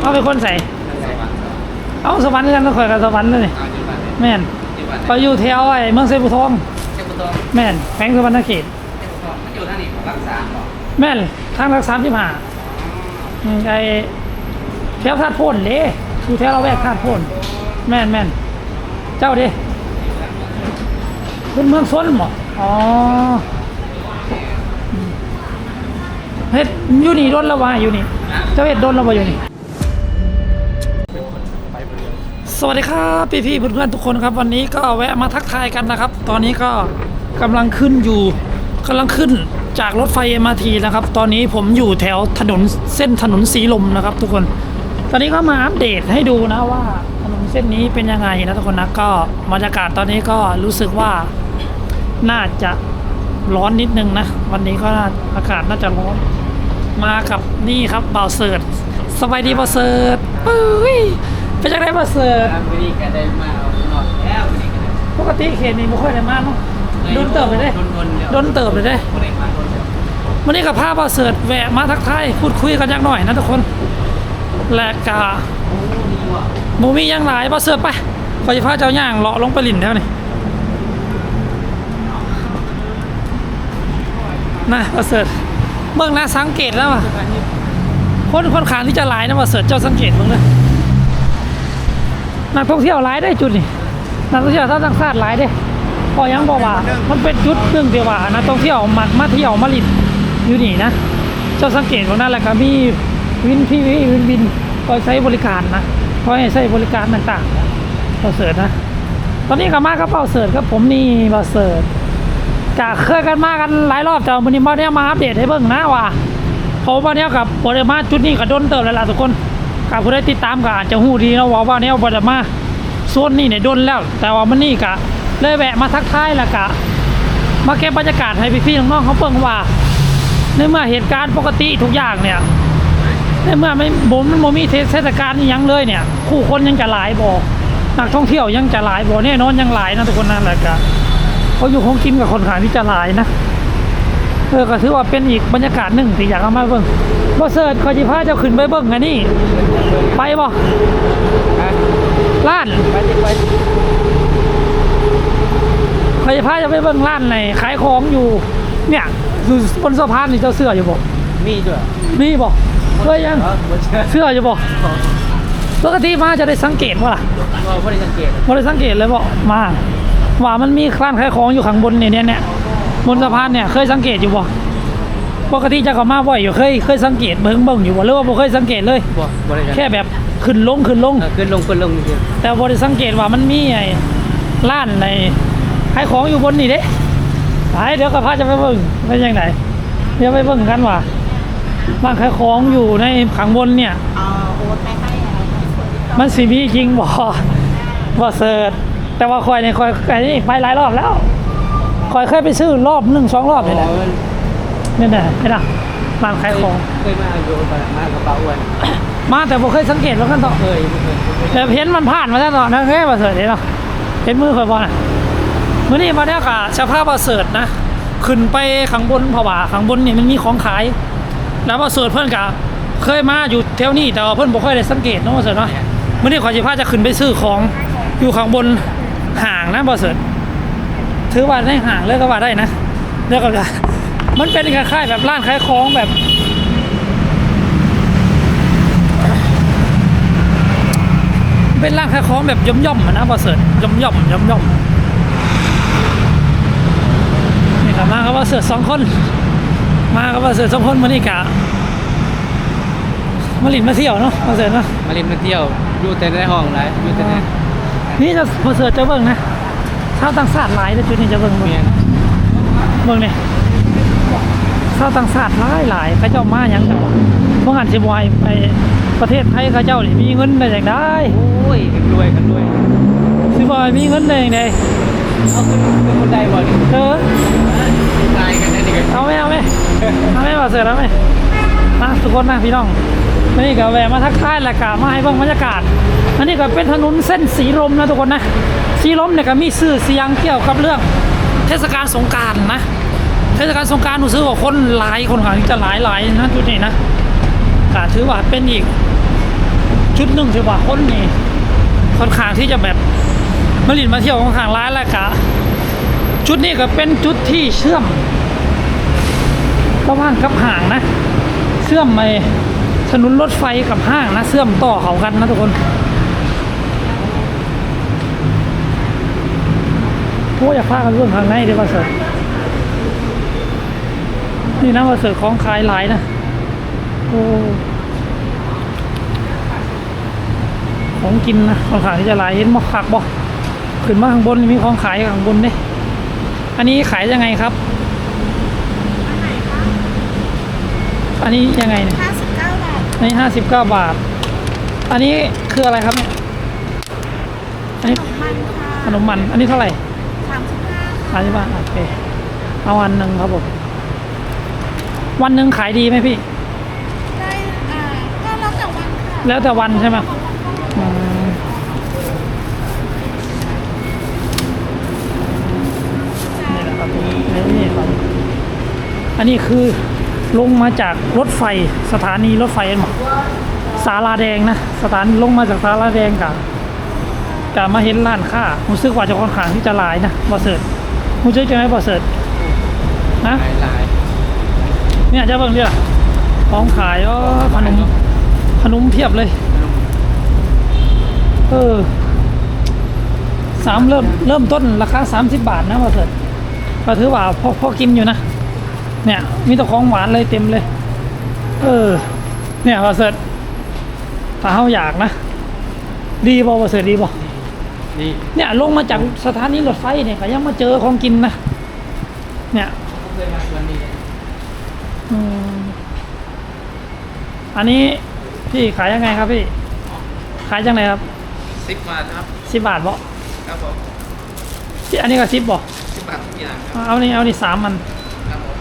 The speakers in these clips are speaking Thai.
เอาไปคนใส่ เอาสวรรค์กันต้องคอยกับสวรรค์เลยเอาอยู่บ้านเลยแม่นอยู่บ้านก็อยู่แถวไอ้เมืองเซบุทองเจ้าบุตรแม่นแขวงสวรรณเขตเจ้าบุตรมันอยู่ท่างนี้ของรักษาเหรอแม่นทางรักสามที่มาไอ้แถวธาตุโพนเด้อยู่แถวเราแวกธาตุโพนแม่นแม่นเจ้าเด้เป็นเมืองซนบ่อ๋ออืมเฮ็ดอยู่นี่โดนแล้วว่าอยู่นี่ เจ้าเฮ็ดโดนแล้วว่าอยู่นี่ สวัสดีครับพี่พี่เพื่อนๆทุกคนครับ วันนี้ก็แวะมาทักทายกันนะครับ ตอนนี้ก็กำลังขึ้นอยู่กำลังขึ้นจากรถไฟ MRT นะครับ ตอนนี้ผมอยู่แถวถนนเส้นถนนสีลมนะครับ ทุกคน ตอนนี้ก็มาอัปเดตให้ดูนะว่าถนนเส้นนี้เป็นยังไงนะทุกคนนะก็บรรยากาศตอนนี้ก็รู้สึกว่าน่าจะร้อนนิดนึงนะ วันนี้ก็อากาศน่าจะร้อน มากับนี่ครับบ่าวเสิร์ตสบายดีบ่าวเสิร์ตปุ้ย เป็นจังไดบ่าวเสิร์ตวันนี้ก็ได้มาเอาหนอนแล้ววันนี้ก็ได้ปกติเขตนี้บ่ค่อยได้มาเนาะโดนเติบเลยเด้ โดนๆดี๋ยวโดนเติบเลยเด้ บ่ได้มาโดนเดี๋ยววันนี้กับพาบ่าวเสิร์ตแวะมาทักทายพูดคุยกันจักหน่อยนะทุกคน และกาโอ้ดีว่ะหมูมีหยังหลายบ่าวเสิร์ตไปขอจะพาเจ้าย่างเลาะลงไปลิ่นแถวนี่นะบ่าวเสิร์ตเบิ่งนะสังเกตแล้วว่ะคนคนขานที่จะหลายนะว่าเสิร์ชเจ้าสังเกตมึงเลย นักท่องเที่ยวหลายได้จุดนี่นักท่องเที่ยวท่าต่างชาติหลายได้พอยังบอกว่า มันเป็นจุดหนึ่งเดียวว่านักท่องเที่ยวมักมาเที่ยวมาลินอยู่นี่นะเจ้าสังเกตตรงนั้นแหละครับมีวินพี่วิวินวินคอยใช้บริการนะคอยให้ใช้บริการต่างๆเราเสิร์ชนะ ตอนนี้ก็มากับเป้าเสิร์ชครับผมนี่มาเสิร์ชจะเคยกันมากันหลายรอบแต่วันนี้มาเนี่ยมาอัปเดตให้เบิ่งนะว่าเพราะว่าเนี้ยกับบริมาจุดนี้ก็โดนเติบแล้วล่ะทุกคน กับผู้ได้ติดตามก็อาจจะหูดีนะว่าว่าเนี้ยบริมาโซนนี่เนี่ยโดนแล้ว แต่ว่ามันนี่กะเลยแวะมาทักทายล้วกะ มาเก็บบรรยากาศให้พี่ๆน้องๆเขาเบิ่งว่า ในเมื่อเหตุการณ์ปกติทุกอย่างเนี่ยในเมื่อไม่บ่มันบ่มีเทศกาลยังเลยเนี่ย คู่คนยังจะหลายบ่นักท่องเที่ยวยังจะหลายบ่แน่นอนยังหลายนะทุกคนนั่นแหละกะเขาอยู่คงกินกับคนขายที่จะหลายนะเออก็ถือว่าเป็นอีกบรรยากาศหนึ่งที่อยากเอามาเบิ่ง บ่เสิร์ชขอจิพาเจ้าขึ้นไปเบิ่งอันนี้ ไปบ่อะร้านไปดิไปขอจิพาเจะไปเบิ่งร้านไหนขายของอยู่ เนี่ยอยู่บนสะพานนี่เจ้าเสื้ออยู่บ่มีด้วยมีบ่เคยยังเออบ่เชื่อเสื้ออยู่บ่ปกติมาจะได้สังเกตว่าล่ะว่าบ่ได้สังเกตบ่ได้สังเกตเลยบ่มาว่ามันมีร้านขายของอยู่ข้างบนเนี่ยเนี่ยเนี่ยบนสะพานเนี่ยเคยสังเกตอยู่บ่ ปกติจะเข้ามาบ่อยอยู่เคยเคยสังเกตเบิ่งเบิ่งอยู่บ่หรือว่าบ่เคยสังเกตเลยบ่บ่ได้สังเกแค่ตแบบขึ้นลงขึ้นลงเออขึ้นลงขึ้นลงจริงแต่บริสังเกตว่ามันมีไอ้ร้านในขายของอยู่บนนี่เด้ไปเดี๋ยวกับพาจะไปเบิ่งเป็นยังไงเดี๋ยวไปเบิ่งกันว่าร้านขายของอยู่ในขังบนเนี่ยเอาโอ๊ตไปให้อะไรคนที่มันสีมีจริงบ่บ่เสิร์ชแต่ว่าคอยเนี่ยคอยไอ้นี่ไปหลายรอบแล้วคอยเคยไปซื้อรอบหนึ่งสองรอบๆเลยนะ นี่นะนี่นะร้านขายของเคยมาอยู่กับมากระเป๋าอ้วนมาแต่บ่เคยสังเกตแล้วกันต่อเคยบ่เคยบ่เคยแต่เห็นมันผ่านมาแล้วเนาะนะเฮ้ยบ่เสิร์ชเนาะเห็นมือคอยบ่น่ะมื้อนี้มาเนี่ยกะสภาพบ่เสิร์ชนะขึ้นไปข้างบนเพราะว่าข้างบนนี่มันมีของขาย แล้วบ่เสิร์ชเพิ่นกะเคยมาอยู่แถวนี้แต่ว่าเพิ่นบ่ค่อยได้สังเกตเนาะบ่เสิร์ชเนาะมื้อนี้ขอยสิพาจะขึ้นไปซื้อของอยู่ข้างบนห่างนะบ่เสิร์ชถือว่าในห่างเลยก็ว่าได้นะเดี๋ยวก็จะ มันเป็นคล้ายๆแบบร้านขายของแบบ เป็นร้านขายของแบบย่อมๆอะนะบ่เสิร์ชย่อมๆย่อมๆนี่ก็มากับบ่เสิร์ชสองคน มากับบ่เสิร์ชสองคนมื้อนี้กะมาลินมาเที่ยวเนาะบ่เสิร์ชเนาะมาเล่นมาเที่ยวอยู่แต่ในห้องหลายอยู่แต่ในนี่จะบ่เสิร์ชจะเบิ่งนะชาวต่างชาติหลายแต่จุดนี้จะเบิ่งเบิ่งเมียนเบิ่งนี่ ชาวต่างชาติหลายหลายเขาเจ้ามาหยังจังวะบ่งั้นสิบ่ให้ไปประเทศไทยเขาเจ้านี่มีเงินได้จังได๋โอ้ยกันรวยกันรวยสิบ่ให้มีเงินได้จังได๋เอาขึ้นขึ้นบนไดบ่นี่เออตายกันได้ดิกันเอาไหมเอาไหมเอาไหมมาเสือแล้วไหมมาทุกคนนะพี่น้องนี่ก็แวะมาทักทายแหละกะมาให้เบิ่งบรรยากาศ อันนี้ก็เป็นถนนเส้นสีลมนะทุกคนนะ สีลมเนี่ยก็มีสื่อเสียงเกี่ยวกับเรื่องเทศกาลสงกรารนะ เทศกาลสงกรารหนูซื้อว่าคนหลายคนหางจะหลายหลายนะจุดนี้นะก็ถือว่าเป็นอีกจุดหนึ่งถือว่าคนนี่ค่อนข้างที่จะแบบมาลินมาเที่ยวค่อนข้างร้ายแล้วกะจุดนี้ก็เป็นจุดที่เชื่อมระหว่างกับห่างนะ เชื่อมไปถนนรถไฟกับห้างนะ เชื่อมต่อเขากันนะทุกคนโอ้ยอยากพากันเรื่องข้างในดี๋ยวมาเสิร์ฟ นี่นะมาเสิร์ฟของขายหลายนะโอ้ของกินนะของขายที่จะหลายเห็นมอกผักบ่ขึ้นมาข้างบนมีของขายข้างบนนี่อันนี้ขายยังไงครับ อันนี้ยังไงเนี่ยห้าสิบเก้าบาทอันนี้ห้าสิบเก้าบาท อันนี้คืออะไรครับเนี่ยอันนี้มันค่ะขนมมัน อันนี้เท่าไหร่สามสิบห้าสามสิบบาทโอเค เอาอันหนึ่งครับผม วันหนึ่งขายดีไหมพี่ ได้อ่าก็แล้วแต่วันค่ะแล้วแต่วันใช่ไหมอืมนี่แหละครับนี่ครับอันนี้คือลงมาจากรถไฟสถานีรถไฟหมอสาราแดงนะสถานลงมาจากสาราแดงกับกับมาเห็นร้านค้ารู้สึกว่าจะค่อนข้างที่จะหลายนะบอเสิร์ตรู้สึกจะไหมบอเสิร์ตนะหลายหลาย เนี่ยจะเบิ่งดิล่ะของขายอ๋อขนมขนมเพียบเลย เออสามเริ่มเริ่มต้นราคาสามสิบบาทนะบอเสิร์ตก็ถือว่าพอพอกินอยู่นะ เนี่ย มีแต่ของหวานเลยเต็มเลย เออ เนี่ยบอเสิร์ตถ้าเขาอยากนะ ดีบอบอเสิร์ตดีบอนี่เนี่ยลงมาจากสถานีรถไฟเนี่ยก็ยังมาเจอของกินนะ เนี่ย ผมเคยมาชวนนี่ อืมอันนี้พี่ขายยังไงครับพี่ ขายจังไหนครับสิบบาทครับสิบบาทบ่ครับผมที่อันนี้ก็สิบบ่สิบบาททุกอย่างครับเอานี่เอานี่สามมันครับผม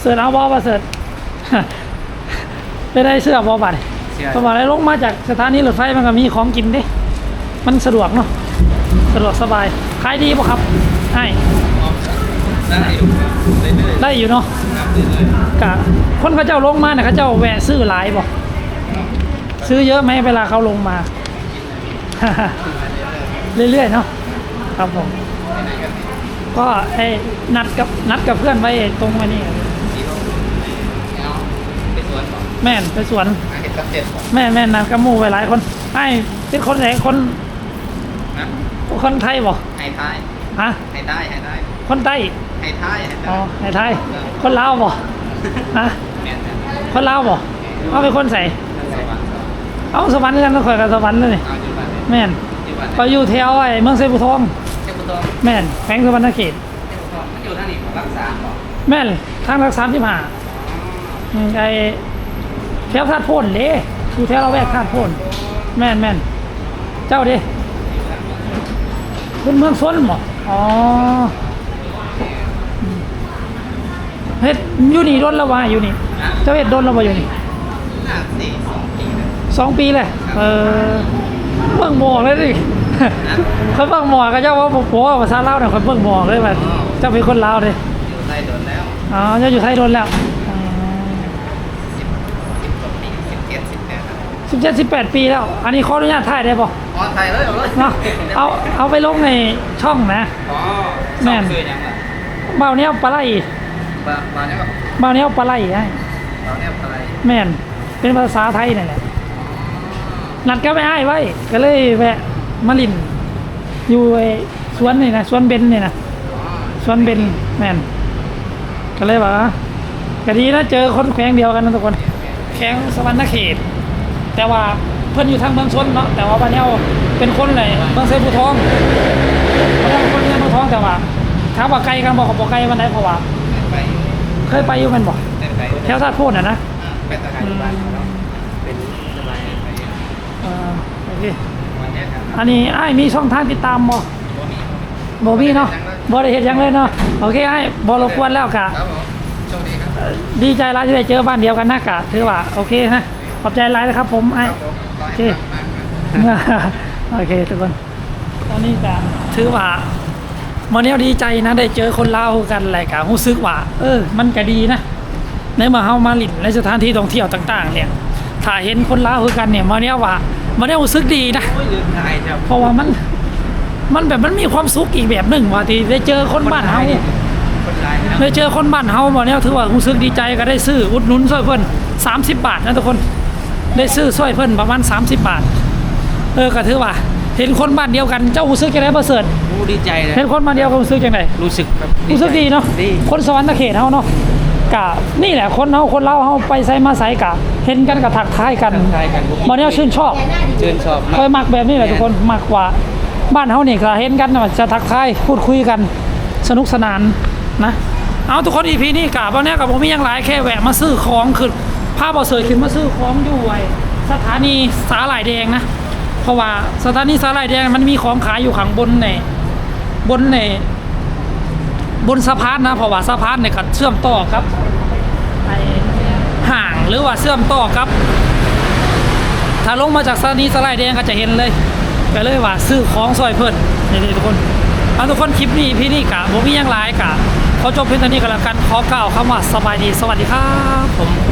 เสิร์ชเอาบ่ว่าเสิร์ชไปได้เสื้อบอบัตรเสียเพราะว่าได้ลงมาจากสถานีรถไฟมันก็มีของกินเด้มันสะดวกเนาะสะดวกสบายขายดีป่ะครับใช่ ได้อยู่ครับเรื่อยๆได้อยู่เนาะครับเรื่อยกะคนเขาเจ้าลงมาเนี่ยเขาเจ้าแวะซื้อหลายบ่ซื้อเยอะไหมเวลาเขาลงมา เรื่อยๆเนาะครับผมก็ไอ้นัดกับนัดกับเพื่อนไว้ตรงวันนี้ๆสีลมเอาไปสวนก่อนแม่นไปสวน หาเห็ดกับเจ็ดก่อนแม่นแม่นนัดกับหมู่ไว้หลายคนไอ้เป็นคนไหนคนนะคนไทยบ่ไห้ท้ายฮะไห้ได้ไห้ได้คนใต้ ไห้ท้ายไห้อ๋อได้ไทยไทยคนลาวบ่ฮะแม่นแม่นคนลาวบ่เอาเป็นคนใส่ใส่บ้านเอาสวรรค์กันต้องคอยกับสวรรค์เลยเอาอยู่บ้านเลยแม่นอยู่บ้านก็อยู่แถวไอ้เมืองไซบุทองเจ้าบุตรแม่นแขวงสวรรณเขตเจ้าบุตรมันอยู่ท่างนี้รักษาก่อนแม่นทางรักสามสิบห้าอืมไอ้แถวธาตุโพนเด้อยู่แถวเราแวกธาตุโพนแม่นแม่นเจ้าเด้เป็นเมืองซนบ่อ๋ออืม เฮ็ดอยู่นี่โดนและวะอยู่นี่นะเจ้าเฮ็ดโดนและวะอยู่นี่น่าสี่สองปีเลยสองปีเลยเออเบิ่งหมอกเลยดิเขาเบิ่งหมอกก็เจ้าว่าผมว่าภาษาลาวเนี่ยเขาเบิ่งหมอกเลยแบบเจ้าเป็นคนลาวเลยอยู่ไทยโดนแล้วอ๋อเจ้าอยู่ไทยโดนแล้วสิบสิบกว่าปีสิบเจ็ดสิบแปดสิบเจ็ดสิบแปดปีแล้ว อันนี้ขออนุญาตถ่ายได้ป่ะอ๋อไทยเลยเอาเลยเนาะเอาเอาไปลงในช่องนะ อ๋อแม่นซื้อยังไงเบาเนี้ยปลาไหล บาบาเนี่ยก็เบาเนี้ยปลาไหลให้เราเนี่ยอะไรแม่นเป็นภาษาไทยนั่นแหละนัดก็ไม่ให้ไว้ ก็เลยแวะมาลิน อยู่ไอ้สวนนี่นะสวนเบนนี่นะอ๋อสวนเบนแม่นก็เลยว่าก็ดีนะเจอคนแขวงเดียวกันนะทุกคน แขวงสวรรณเขต แต่ว่าเพื่อนอยู่ทางเมืองชนเนาะแต่ว่าบ้านเนี้ยเป็นคนไหนเมืองไซบูทองเขาเป็นคนเมืองทองแต่ว่าถามว่าไกลกันบอกกับบอกไกลวันไหนเพราะว่าไปอยู่ เคยไปอยู่แมันบอกเต้นไปแถวท่าตุโพนอะนะเป็นทหารบ้านเนาะเป็นสบายไปอยู่เออโอเควันเนี้ยครับอันนี้ไอ้ายมีช่องทางติดตามบ่บ่มีบ่มีเนาะบ่ได้เห็นยังเลยเนาะโอเคไอ้ายบ่รบกวนแล้วกะ ครับผมโชคดีครับเอ่อดีใจร้ายที่ได้เจอบ้านเดียวกันนะกะถือว่าโอเคนะขอบใจร้ายนะครับผมไอ้ ครับผมขอโอให้เคปังๆนะโอเคทุกคน ตอนนี้ก็ถือว่า วันนี้ดีใจนะได้เจอคนลาวกันแหละกะรู้สึกว่า เออ มันก็ดีนะ ในเมื่อเฮามาลินในสถานที่ท่องเที่ยวต่าง ๆ เนี่ย ถ้าเห็นคนลาวคือกันเนี่ยมาเนี้ยว่ามันได้รู้สึกดีนะโอ้ยลืมถ่ายครับเพราะว่ามัน มันแบบมันมีความสุขอีกแบบหนึ่งว่าที่ได้เจอคนบ้านเฮาคนร้ายนะได้เจอคนบ้านเฮาบ่เนี่ยถือว่ารู้สึกดีใจก็ได้ซื้ออุดหนุนช่วยเพิ่น30บาทนะทุกคนได้ซื้อช่วยเพิ่นประมาณ30บาท เออก็ถือว่า เห็นคนบ้านเดียวกันเจ้ารู้สึกจังไดประเสริฐโอ้ดีใจเลยเห็นคนบ้านเดียวกันรู้สึกจังไดรู้สึกแบบรู้สึกดีเนาะดีคนสวรรค์เขตเฮาเนาะกะนี่แหละคนเฮาคนเราเฮาไปไสมาไสกะ เห็นกันกะทักทายกันทักทายกันบ่เนี่ยชื่นชอบชื่นชอบคอยมักแบบนี้แหละทุกคนมักกว่าบ้านเฮานี่ก็เห็นกันน่ะจะทักทายพูดคุยกันสนุกสนานนะเอาทุกคนอีพีนี้กะบ่เนี่ยกับผมมีหยังหลายแค่แวะมาซื้อของคือพาบ่เสยขึ้นมาซื้อของอยู่ไอ้สถานีสาหร่ายแดงนะเพราะว่าสถานีสาหร่ายแดงมันมีของขายอยู่ข้างบนใน บนในบนสะพานนะเพราะว่าสะพานเนี่ยก็เชื่อมต่อครับห่างหรือว่าเชื่อมต่อครับ ถ้าลงมาจากสถานีสไลด์แดงก็จะเห็นเลยก็เลยว่าซื้อของซอยเพิ่นนี่ทุกคนเอาทุกคนคลิปนี้พี่นี่กะผมมียังหลายกะขอจบเพียงเท่านี้ก็แล้วกันขอกล่าวคำว่าสบายดีสวัสดีครับผม